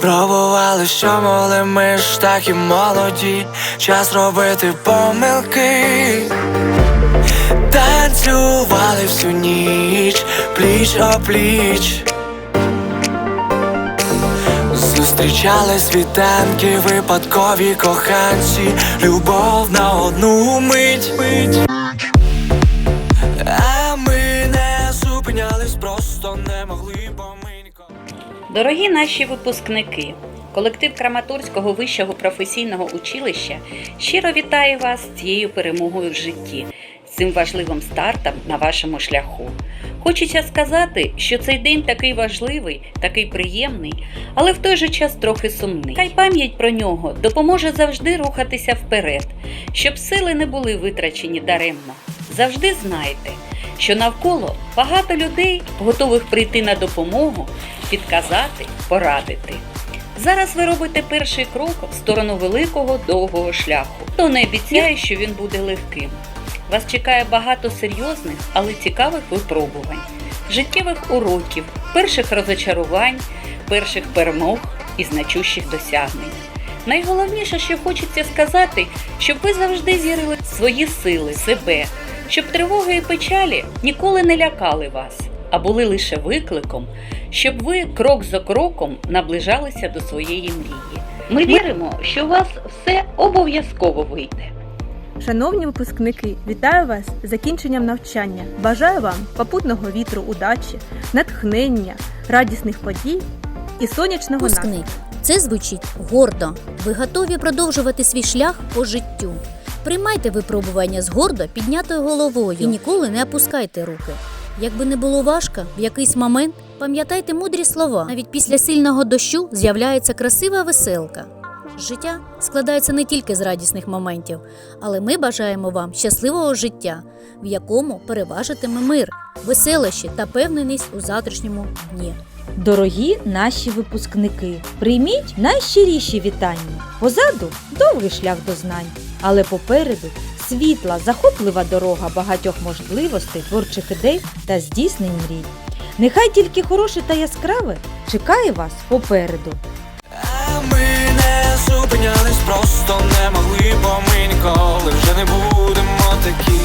Пробували, що могли, ми ж так і молоді, час робити помилки. Танцювали всю ніч, пліч о пліч. Зустрічали світанки, випадкові коханці, любов на одну мить. Дорогі наші випускники, колектив Краматорського вищого професійного училища щиро вітає вас з цією перемогою в житті, з цим важливим стартом на вашому шляху. Хочеться сказати, що цей день такий важливий, такий приємний, але в той же час трохи сумний. Хай пам'ять про нього допоможе завжди рухатися вперед, щоб сили не були витрачені даремно. Завжди знайте, що навколо багато людей, готових прийти на допомогу, підказати, порадити. Зараз ви робите перший крок в сторону великого довгого шляху. То не обіцяє, що він буде легким. Вас чекає багато серйозних, але цікавих випробувань, життєвих уроків, перших розочарувань, перших перемог і значущих досягнень. Найголовніше, що хочеться сказати, щоб ви завжди вірили в свої сили, себе, щоб тривоги і печалі ніколи не лякали вас, а були лише викликом, щоб ви крок за кроком наближалися до своєї мрії. Ми віримо, що у вас все обов'язково вийде. Шановні випускники, вітаю вас з закінченням навчання. Бажаю вам попутного вітру удачі, натхнення, радісних подій і сонячного настрою. Це звучить гордо. Ви готові продовжувати свій шлях по життю. Приймайте випробування з гордо піднятою головою і ніколи не опускайте руки. Якби не було важко, в якийсь момент пам'ятайте мудрі слова. Навіть після сильного дощу з'являється красива веселка. Життя складається не тільки з радісних моментів, але ми бажаємо вам щасливого життя, в якому переважитиме мир, веселощі та певненість у завтрашньому дні. Дорогі наші випускники, прийміть найщиріші вітання. Позаду довгий шлях до знань, але попереду світла, захоплива дорога багатьох можливостей, творчих ідей та здійснень мрій. Нехай тільки хороше та яскраве чекає вас попереду. Зупинялись, просто не могли, бо ми ніколи вже не будемо такі.